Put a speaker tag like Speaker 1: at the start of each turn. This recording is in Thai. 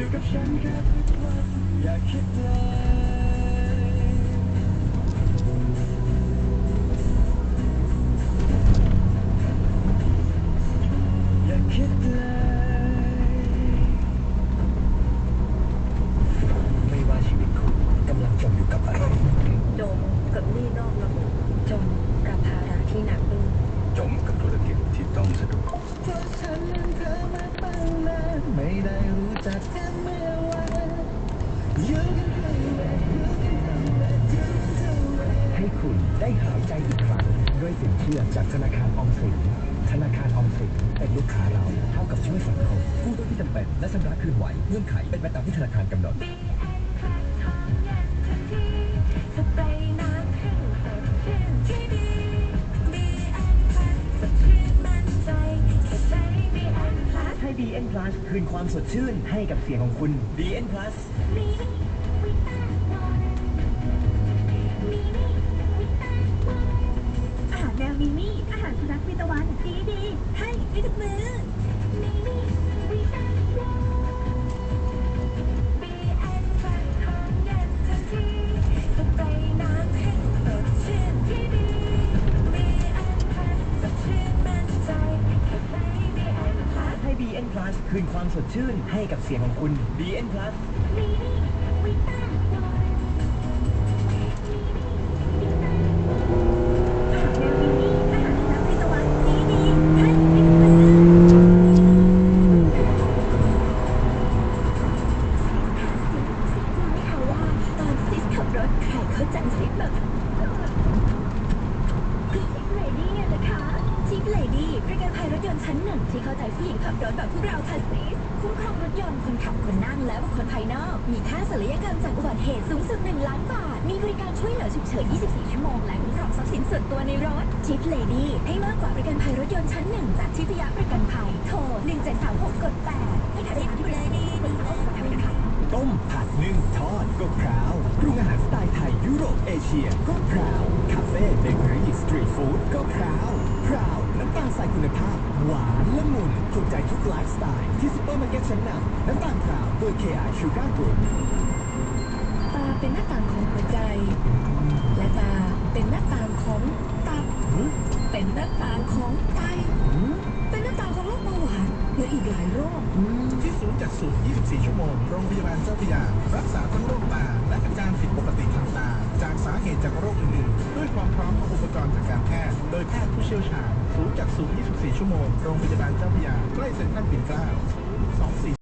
Speaker 1: อยู่กับฉันแค่ทุกวันอย่าคิดเลยอย่าคิดเลยไม่ว่าชีวิตคุณกำลังจมอยู่กับอะไร
Speaker 2: จมกับหนี้นอกระบบจมกับภาระที่หนักอึ้ง
Speaker 3: จมกับธุรกิจที่ต้องสะดุด
Speaker 1: เพราะฉันนั้นเธอมาตั้งนานไม่ได้รู้ ให้คุณได้หายใจอีกครั้งด้วยสินเชื่อจากธนาคารออมสินธนาคารออมสินเป็นลูกค้าเราเท่ากับช่วยสังคมกู้ต้องที่จำเป็นและชำระคืนไหวเงื่อนไขเป็นไปตามที่ธนาคารกำหนด
Speaker 4: BN Plus คื
Speaker 1: นความสดชื่นให้กับเสียงของคุณ BN Plus
Speaker 4: มีวิตาวันมีนี่วิตาวันอาหารแมวมีมี่อาหารสุนัขวิตาวันดีดีๆให้ได้ทุกมื้อ Plus คื
Speaker 1: นความสดชื่นให้กับเสียงของคุณ BN Plus
Speaker 4: ขับรถแบบพวกเราค่ะซีสคุ้มครองรถยนต์คนขับคนนั่งและบุคคลภายนอก มีค่าศัลยกรรมจากอุบัติเหตุสูงสุด 1 ล้านบาท มีบริการช่วยเหลือฉุกเฉิน 24 ชั่วโมง และคุ้มครองทรัพย์สินส่วนตัวในรถทิปเลดี้ให้มากกว่าประกันภัยรถยนต์ชั้นหนึ่งจากทิพยประกันภัย โทร 1736กด8ให้ทั
Speaker 1: นที โรปเอเชียก็พราวคาเฟ่เบเกอรี่สตรีทฟู้ดก็พราวพราวน้ำตาลใส่คุณภาพ หวานละมุนถูกใจทุกไลฟ์สไตล์ที่ซุปเปอร์มาร์เก็ตชั้นนำน้ำตาลพราวด้วย KI Sugar Group
Speaker 2: ตาเป็นหน้าต่างของหัวใจ และตาเป็นหน้าต่างของตับเป็นหน้าต่างของไตเป็นหน้าต่างของโรคเบาหวานและอีกหลายโรค
Speaker 5: ที่ศูนย์จักษุ24 ชั่วโมง โรงพยาบาลเจ้าพระยา รักษาทั้งโรคตาและ จากโรคอื่นๆด้วยความพร้อมของอุปกรณ์ทางการแพทย์ โดยแพทย์ผู้เชี่ยวชาญ ศูนย์จักษุ24 ชั่วโมง โรงพยาบาลเจ้าพระยา ใกล้เซ็นทรัลปิ่นเกล้า